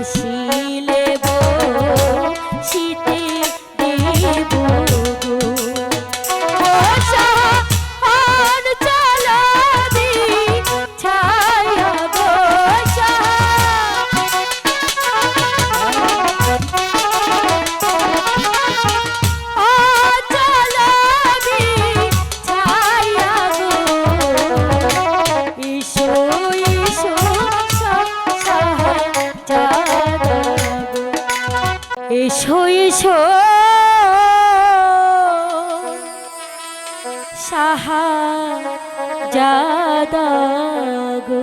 baixinho. এসো সাহা জাদা গো